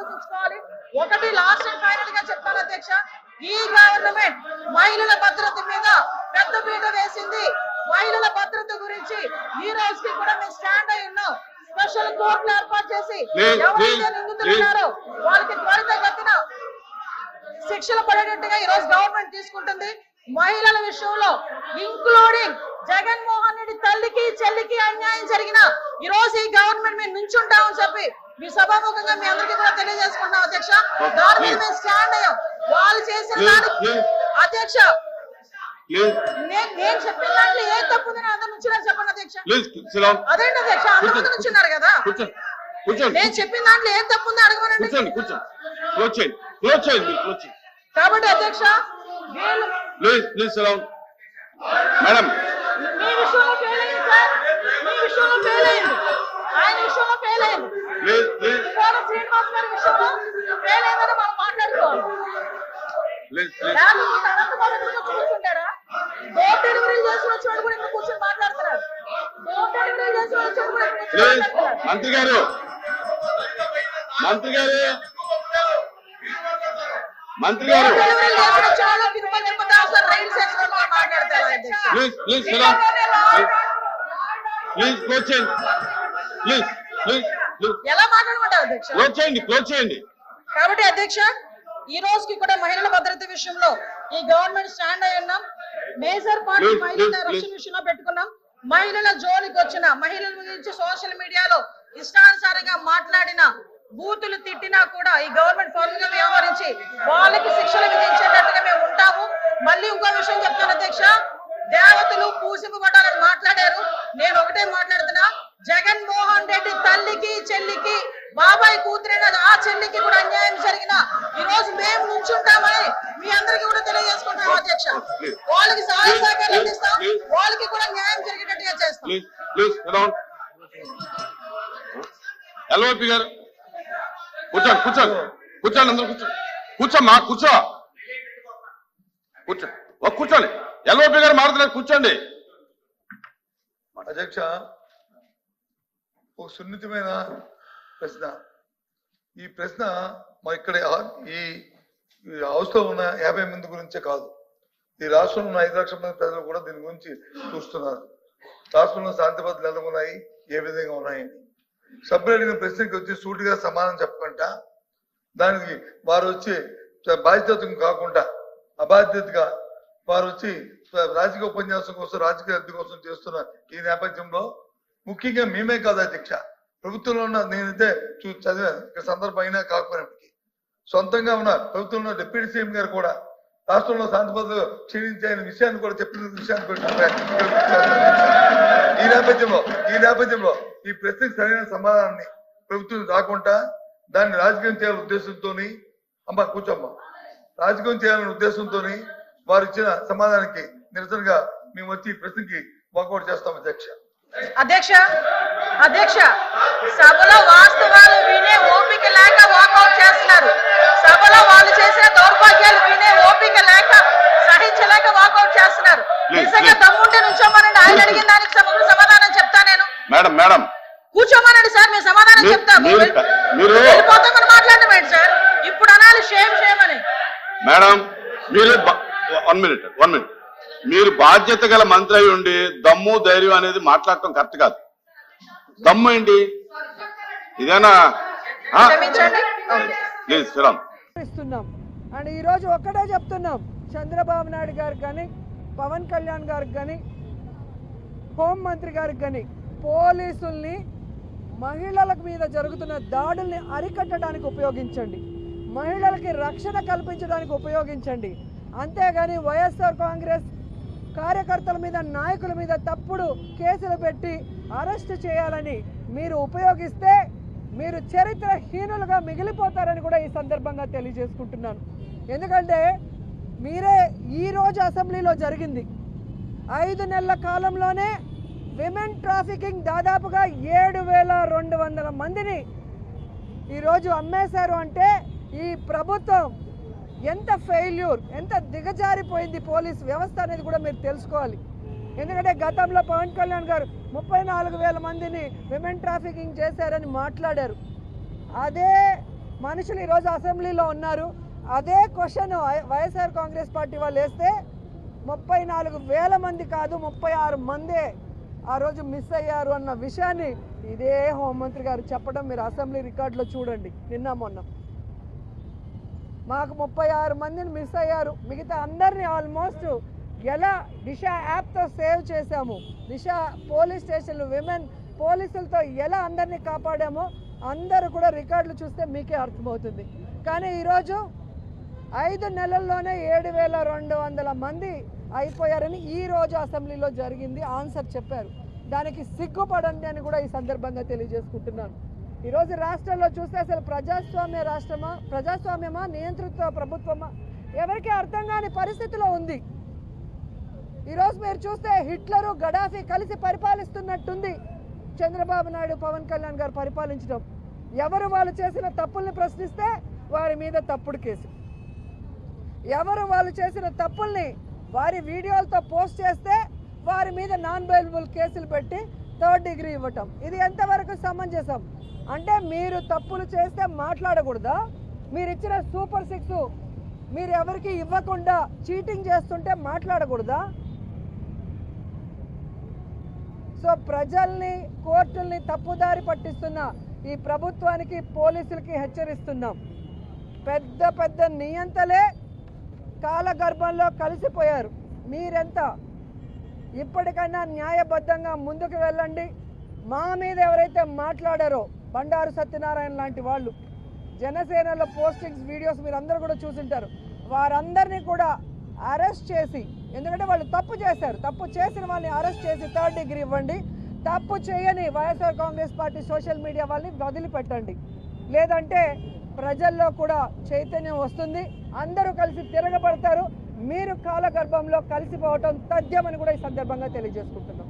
ఆలోచించుకోవాలి. ఒకటి last and ఫైనల్గా చెప్తాను అధ్యక్ష. ఈ గవర్నమెంట్ మహిళల భద్రత మీద పెద్ద పీట వేసింది. మహిళల భద్రత గురించి ఈ రోజుకి కూడా మేము స్టాండ్ అయి ఉన్నాం. స్పెషల్ కోర్టులు ఏర్పాటు చేసి ఎవరైతే నిందితులు ఉన్నారో వాళ్ళకి త్వరితగతిన శిక్షలు పడేటట్టుగా ఈ రోజు గవర్నమెంట్ తీసుకుంటుంది. మహిళల విషయంలో ఇంక్లూడింగ్ జగన్మోహన్ రెడ్డి తల్లికి చెల్లికి అన్యాయం జరిగిన ఈ రోజు ఈ గవర్నమెంట్ మేము నుంచుంటామని చెప్పి మీ సభాముఖంగా మీ అందరికీ కూడా తెలియజేసుకుంటున్నాం అధ్యక్ష. దాని మీద మేము స్టాండ్ అయ్యాం వాళ్ళు చేసిన దానికి. అధ్యక్ష నేను నేను చెప్పిన దాంట్లో ఏ తప్పు ఉందని అందరు నుంచున్నారు చెప్పండి అధ్యక్ష. ప్లీజ్ సిలాం అదేంటి అధ్యక్ష? అందరు నుంచున్నారు కదా. నేను చెప్పిన దాంట్లో ఏం తప్పు ఉందో అడగమనండి. కాబట్టి అధ్యక్ష మేడం మీ విషయంలో ఫెయిల్ అయింది సార్. మీ విషయంలో ఫెయిల్ అయింది ఆయన విషయంలో ఫెయిల్ అయింది కోట శ్రీనివాస్ గారి విషయంలో ఫెయిల్ అయిందని మనం మాట్లాడుకోవాలి. కూర్చుంటారా డోర్ చేసి వచ్చినప్పుడు కూడా ఇక్కడ కూర్చొని మాట్లాడుతున్నారు? డోర్ డెలివరీ చేసి వచ్చినప్పుడు కూడా మంత్రి గారు. మంత్రి గారు. మంత్రి గారు. డోర్ డెలివరీ చేసి వచ్చిన వాళ్ళు తిరుపతి తిరుపతి అవసరం రైలు అధ్యక్ష ప్లీజ్ ప్లీజ్ సిలాం ప్లీజ్ క్లోజ్ చేయండి. ఎలా మాట్లాడమంటారు అధ్యక్ష? క్లోజ్ చేయండి కాబట్టి అధ్యక్ష ఈ రోజుకి కూడా మహిళల భద్రత విషయంలో ఈ గవర్నమెంట్ స్టాండ్ అయి ఉన్నాం. మేజర్ పార్టీ Please, మహిళల please, రక్షణ please. విషయంలో పెట్టుకున్నాం. మహిళల జోలికి వచ్చిన మహిళల గురించి సోషల్ మీడియాలో ఇష్టానుసారంగా మాట్లాడిన బూతులు తిట్టినా కూడా ఈ గవర్నమెంట్ ఫర్మ్గా వ్యవహరించి వాళ్ళకి శిక్షలు విధించేటట్టుగా మేము ఉంటాము. మళ్ళీ ఇంకో విషయం చెప్తాను అధ్యక్ష దేవతలు పూసింపబడాలని మాట్లాడారు. నేను ఒకటే మాట్లాడుతున్నా. జగన్ మోహన్ రెడ్డి తల్లికి చెల్లికి బాబాయ్ కూతురైన ఆ చెల్లికి కూడా అన్యాయం జరిగిన ఈ రోజు మేము నుంచుంటామని మీ అందరికి కూడా తెలియజేసుకుంటాం అధ్యక్ష. వాళ్ళకి సహాయ సహకారం అందిస్తాం. వాళ్ళకి కూడా న్యాయం జరిగేటట్టుగా చేస్తాం. ప్లీజ్ ఎల్ఓపి గారు కూర్చోండి కూర్చోండి కూర్చోండి అందరూ కూర్చోండి కూర్చోమ్మా కూర్చో. కూర్చో కూర్చోండి. ఎల్ఓపి గారు మారుతున్నారు కూర్చోండి. అధ్యక్ష ఒక సున్నితమైన ప్రశ్న. ఈ ప్రశ్న మా ఇక్కడ ఈ హౌస్లో ఉన్న యాభై మంది గురించే కాదు. ఈ రాష్ట్రంలో ఉన్న ఐదు లక్షల మంది ప్రజలు కూడా దీని గురించి చూస్తున్నారు. రాష్ట్రంలో శాంతి భద్రతలు ఎలా ఉన్నాయి ఏ విధంగా ఉన్నాయని సభ్యులు అడిగిన ప్రశ్నకి వచ్చి సూటిగా సమాధానం చెప్పకుండా దానికి వారు వచ్చి బాధ్యత కాకుండా అబాధ్యతగా వారు వచ్చి రాజకీయ ఉపన్యాసం కోసం రాజకీయ లబ్ధి కోసం చేస్తున్న ఈ నేపథ్యంలో ముఖ్యంగా మేమే కాదు అధ్యక్ష. ప్రభుత్వంలో ఉన్న నేనైతే చూ చదివాను ఇక సందర్భం అయినా కాకపోయినప్పటికీ సొంతంగా ఉన్న ప్రభుత్వంలో ఉన్న డిప్యూటీ సీఎం గారు కూడా రాష్ట్రంలో శాంతి భద్రతలు క్షీణించే విషయాన్ని కూడా చెప్పిన విషయాన్ని కూడా ఈ నేపథ్యంలో ఈ నేపథ్యంలో ఈ ప్రశ్నకు సరైన సమాధానాన్ని ప్రభుత్వం రాకుండా దాన్ని రాజకీయం చేయాలనే ఉద్దేశంతో అమ్మ కూర్చోమ్మ రాజకీయం చేయాలనే ఉద్దేశంతో వారు ఇచ్చిన సమాధానానికి నిరసనగా మేము వచ్చి ప్రశ్నకి వాకౌట్ చేస్తాం అధ్యక్ష. అధ్యక్ష అధ్యక్ష సభలో వాస్తవాలు వినే ఓపిక లేక వాకౌట్ చేస్తున్నారు. సభలో వాళ్ళు చేసిన దౌర్భాగ్యాలు వినే ఓపిక లేక సహించలేక వాకౌట్ చేస్తున్నారు. నిజంగా. దమ్ముంటే నుంచోమనండి. ఆయన అడిగిన దానికి సభలో సమాధానం చెప్తా నేను. Madam madam. కూర్చోమనండి సార్ మేము సమాధానం చెప్తాము మీరు- మీరు- వెళ్ళిపోతామని మాట్లాడడం ఏంటి సార్? ఇప్పుడు అనాలి షేమ్ షేమ్ అని. మేడం మీరు వన్ మినిట్ వన్ మినిట్. మీరు బాధ్యత గల మంత్రి అయి ఉండి దమ్ము ధైర్యం అనేది మాట్లాడటం కరెక్ట్ కాదు. దమ్ము ఏంటి? ఇదేనా? ప్లీజ్ శ్రీరామ్. ఇస్తున్నాం. అండ్ ఈరోజు ఒక్కటే చెప్తున్నాం. చంద్రబాబు నాయుడు గారికి కానీ పవన్ కళ్యాణ్ గారికి కానీ హోంమంత్రి గారికి కానీ పోలీసుల్ని మహిళల మీద జరుగుతున్న దాడుల్ని అరికట్టడానికి ఉపయోగించండి. మహిళలకి రక్షణ కల్పించడానికి ఉపయోగించండి. అంతేగాని వైఎస్ఆర్ కాంగ్రెస్ కార్యకర్తల మీద నాయకుల మీద తప్పుడు కేసులు పెట్టి అరెస్ట్ చేయాలని మీరు ఉపయోగిస్తే మీరు చరిత్రహీనులుగా మిగిలిపోతారని కూడా ఈ సందర్భంగా తెలియజేసుకుంటున్నాను. ఎందుకంటే మీరే ఈరోజు అసెంబ్లీలో జరిగింది. ఐదు నెలల కాలంలోనే విమెన్ ట్రాఫికింగ్ దాదాపుగా ఏడు వేల రెండు వందల మందిని ఈరోజు అమ్మేశారు అంటే ఈ ప్రభుత్వం ఎంత ఫెయిల్యూర్ ఎంత దిగజారిపోయింది పోలీస్ వ్యవస్థ అనేది కూడా మీరు తెలుసుకోవాలి. ఎందుకంటే గతంలో పవన్ కళ్యాణ్ గారు ముప్పై నాలుగు వేల మందిని విమెన్ ట్రాఫికింగ్ చేశారని మాట్లాడారు. అదే మనుషులు ఈరోజు అసెంబ్లీలో ఉన్నారు. అదే క్వశ్చన్ వైఎస్ఆర్ కాంగ్రెస్ పార్టీ వాళ్ళు వేస్తే ముప్పై నాలుగు వేల మంది కాదు ముప్పై ఆరు మందే ఆ రోజు మిస్ అయ్యారు అన్న విషయాన్ని ఇదే హోంమంత్రి గారు చెప్పడం మీరు అసెంబ్లీ రికార్డులో చూడండి. నిన్న మొన్న. మాకు ముప్పై ఆరు మందిని మిస్ అయ్యారు. మిగతా అందరినీ ఆల్మోస్ట్ ఎలా దిశ యాప్తో సేవ్ చేశాము. దిశ పోలీస్ స్టేషన్లు విమెన్ పోలీసులతో ఎలా అందరినీ కాపాడామో అందరూ కూడా రికార్డులు చూస్తే మీకే అర్థమవుతుంది. కానీ ఈరోజు ఐదు నెలల్లోనే ఏడు వేల రెండు వందల మంది అయిపోయారని ఈ రోజు అసెంబ్లీలో జరిగింది. ఆన్సర్ చెప్పారు. దానికి సిగ్గుపడండి అని కూడా ఈ సందర్భంగా తెలియజేసుకుంటున్నాను. ఈరోజు రాష్ట్రంలో చూస్తే అసలు ప్రజాస్వామ్య రాష్ట్రమా ప్రజాస్వామ్యమా నియంతృత్వ ప్రభుత్వమా? ఎవరికి అర్థం కాని పరిస్థితిలో ఉంది. ఈరోజు మీరు చూస్తే హిట్లరు గడాఫీ కలిసి పరిపాలిస్తున్నట్టుంది చంద్రబాబు నాయుడు పవన్ కళ్యాణ్ గారు పరిపాలించడం. ఎవరు వాళ్ళు చేసిన తప్పుల్ని ప్రశ్నిస్తే వారి మీద తప్పుడు కేసు. ఎవరు వాళ్ళు చేసిన తప్పుల్ని వారి వీడియోలతో పోస్ట్ చేస్తే వారి మీద నాన్ బెయిలబుల్ కేసులు పెట్టి థర్డ్ డిగ్రీ ఇవ్వటం. ఇది ఎంతవరకు సమంజసం? అంటే మీరు తప్పులు చేస్తే మాట్లాడకూడదా? మీరు ఇచ్చిన సూపర్ సిక్స్ మీరు ఎవరికి ఇవ్వకుండా చీటింగ్ చేస్తుంటే మాట్లాడకూడదా? సో ప్రజల్ని కోర్టుల్ని తప్పుదారి పట్టిస్తున్న ఈ ప్రభుత్వానికి పోలీసులకి హెచ్చరిస్తున్నాం. పెద్ద పెద్ద నియంతలే కాలగర్భంలో కలిసిపోయారు. మీరెంత? ఇప్పటికైనా న్యాయబద్ధంగా ముందుకు వెళ్ళండి. మా మీద ఎవరైతే మాట్లాడారో బండారు సత్యనారాయణ లాంటి వాళ్ళు. జనసేనలో పోస్టింగ్స్ వీడియోస్ మీరు అందరూ కూడా చూసింటారు. వారందరినీ కూడా అరెస్ట్ చేసి ఎందుకంటే వాళ్ళు తప్పు చేశారు. తప్పు చేసిన వాళ్ళని అరెస్ట్ చేసి థర్డ్ డిగ్రీ ఇవ్వండి. తప్పు చేయని YSR Congress party social media వాళ్ళని వదిలిపెట్టండి. లేదంటే ప్రజల్లో కూడా చైతన్యం వస్తుంది. అందరూ కలిసి తిరగబడతారు. మీరు కాలగర్భంలో కలిసిపోవటం తథ్యమని కూడా ఈ సందర్భంగా తెలియజేసుకుంటున్నాం.